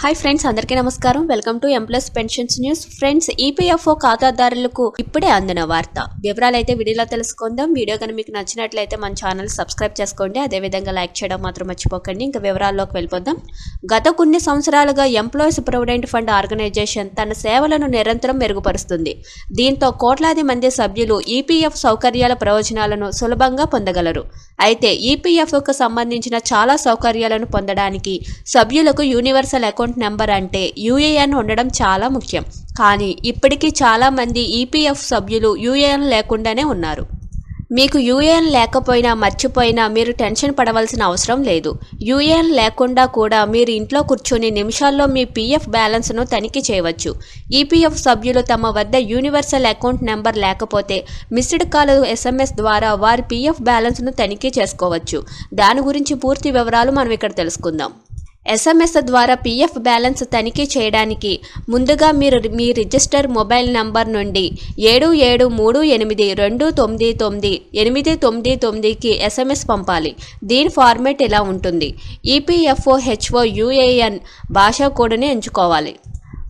Hi friends అందరికీ నమస్కారం. Welcome to M plus pensions news friends EPFO ఖాతాదారులకు ఇప్పుడే అందిన వార్త. వివరాలు అయితే వీడియోలో తెలుసుకుందాం. వీడియో కనుక మీకు నచ్చినట్లయితే మన ఛానల్ సబ్స్క్రైబ్ చేసుకోండి. అదేవిధంగా లైక్ చేయడం మాత్రం మర్చిపోకండి. ఇంకా వివరాల్లోకి వెళ్ళిపోదాం. గత కొన్ని సంవత్సరాలుగా ఎంప్లాయీస్ ప్రొవిడెంట్ ఫండ్ ఆర్గనైజేషన్ తన సేవలను నిరంతరం మెరుగుపరుస్తుంది. దీంతో కోట్లాది మంది సభ్యులు ఈపీఎఫ్ సౌకర్యాల ప్రయోజనాలను సులభంగా పొందగలరు. అయితే ఈపీఎఫ్కు సంబంధించిన చాలా సౌకర్యాలను పొందడానికి సభ్యులకు యూనివర్సల్ అకౌంట్ అకౌంట్ నెంబర్ అంటే యూఏఎన్ ఉండడం చాలా ముఖ్యం. కానీ ఇప్పటికీ చాలామంది ఈపీఎఫ్ సభ్యులు యూఏఎన్ లేకుండానే ఉన్నారు. మీకు యూఏఎన్ లేకపోయినా మర్చిపోయినా మీరు టెన్షన్ పడవలసిన అవసరం లేదు. యూఏఎన్ లేకుండా కూడా మీరు ఇంట్లో కూర్చొని నిమిషాల్లో మీ పీఎఫ్ బ్యాలెన్స్ను తనిఖీ చేయవచ్చు. ఈపీఎఫ్ సభ్యులు తమ వద్ద యూనివర్సల్ అకౌంట్ నెంబర్ లేకపోతే మిస్డ్ కాల్ ఎస్ఎంఎస్ ద్వారా వారి పీఎఫ్ బ్యాలెన్స్ను తనిఖీ చేసుకోవచ్చు. దాని గురించి పూర్తి వివరాలు మనం ఇక్కడ తెలుసుకుందాం. ఎస్ఎంఎస్ ద్వారా పీఎఫ్ బ్యాలెన్స్ తనిఖీ చేయడానికి ముందుగా మీరు మీ రిజిస్టర్ మొబైల్ నంబర్ నుండి ఏడు ఏడు మూడు ఎనిమిది రెండు తొమ్మిది తొమ్మిది ఎనిమిది తొమ్మిది తొమ్మిదికి ఎస్ఎంఎస్ పంపాలి. దీని ఫార్మేట్ ఇలా ఉంటుంది? ఈపీఎఫ్ఓ హెచ్ఓ యూఏఎన్ భాషా కోడ్ని ఎంచుకోవాలి.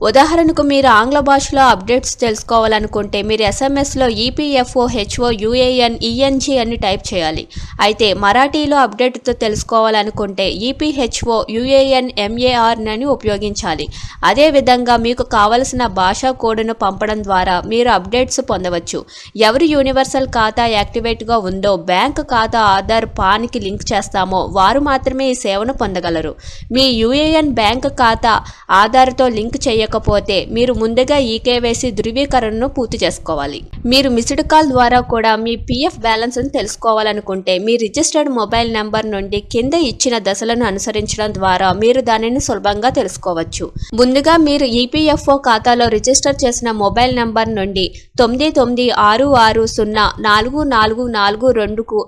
ఉదాహరణకు మీరు ఆంగ్ల భాషలో అప్డేట్స్ తెలుసుకోవాలనుకుంటే మీరు ఎస్ఎంఎస్లో ఈపీఎఫ్ఓ హెచ్ఓ యూఏఎన్ ఈఎన్జీ అని టైప్ చేయాలి. అయితే మరాఠీలో అప్డేట్తో తెలుసుకోవాలనుకుంటే ఈపీహెచ్ఓ యూఏఎన్ ఎంఏఆర్ అని ఉపయోగించాలి. అదేవిధంగా మీకు కావలసిన భాషా కోడ్ను పంపడం ద్వారా మీరు అప్డేట్స్ పొందవచ్చు. ఎవరి యూనివర్సల్ ఖాతా యాక్టివేట్గా ఉందో బ్యాంక్ ఖాతా ఆధార్ పాన్కి లింక్ చేస్తామో వారు మాత్రమే ఈ సేవను పొందగలరు. మీ యూఏఎన్ బ్యాంక్ ఖాతా ఆధార్తో లింక్ చేయకపోతే మీరు ముందుగా ఈ కేవైసీ ధృవీకరణను పూర్తి చేసుకోవాలి. మీరు మిస్డ్ కాల్ ద్వారా కూడా మీ పీఎఫ్ బ్యాలెన్స్ను తెలుసుకోవాలనుకుంటే మీ రిజిస్టర్డ్ మొబైల్ నెంబర్ నుండి కింద ఇచ్చిన దశలను అనుసరించడం ద్వారా మీరు దానిని సులభంగా తెలుసుకోవచ్చు. ముందుగా మీరు ఈపీఎఫ్ఓ ఖాతాలో రిజిస్టర్ చేసిన మొబైల్ నంబర్ నుండి తొమ్మిది తొమ్మిది ఆరు ఆరు సున్నా నాలుగు నాలుగు నాలుగు రెండుకు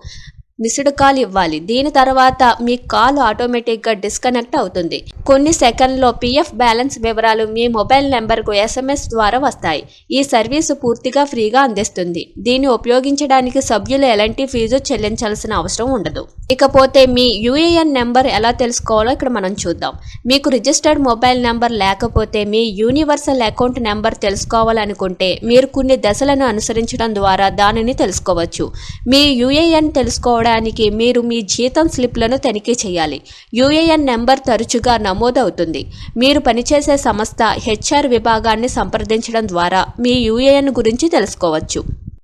మిస్డ్ కాల్ ఇవ్వాలి. దీని తర్వాత మీ కాల్ ఆటోమేటిక్గా డిస్కనెక్ట్ అవుతుంది. కొన్ని సెకండ్లో పీఎఫ్ బ్యాలెన్స్ వివరాలు మీ మొబైల్ నెంబర్కు ఎస్ఎంఎస్ ద్వారా వస్తాయి. ఈ సర్వీసు పూర్తిగా ఫ్రీగా అందిస్తుంది. దీన్ని ఉపయోగించడానికి సభ్యులు ఎలాంటి ఫీజు చెల్లించాల్సిన అవసరం ఉండదు. ఇకపోతే మీ యూఏఎన్ నెంబర్ ఎలా తెలుసుకోవాలో ఇక్కడ మనం చూద్దాం. మీకు రిజిస్టర్డ్ మొబైల్ నెంబర్ లేకపోతే మీ యూనివర్సల్ అకౌంట్ నెంబర్ తెలుసుకోవాలనుకుంటే మీరు కొన్ని దశలను అనుసరించడం ద్వారా దానిని తెలుసుకోవచ్చు. మీ యూఏఎన్ తెలుసుకోవడానికి మీరు మీ జీతం స్లిప్లను తనిఖీ చేయాలి. యూఏఎన్ నెంబర్ తరచుగా నమోదవుతుంది. మీరు పనిచేసే సంస్థ హెచ్ఆర్ విభాగాన్ని సంప్రదించడం ద్వారా మీ యూఏఎన్ గురించి తెలుసుకోవచ్చు.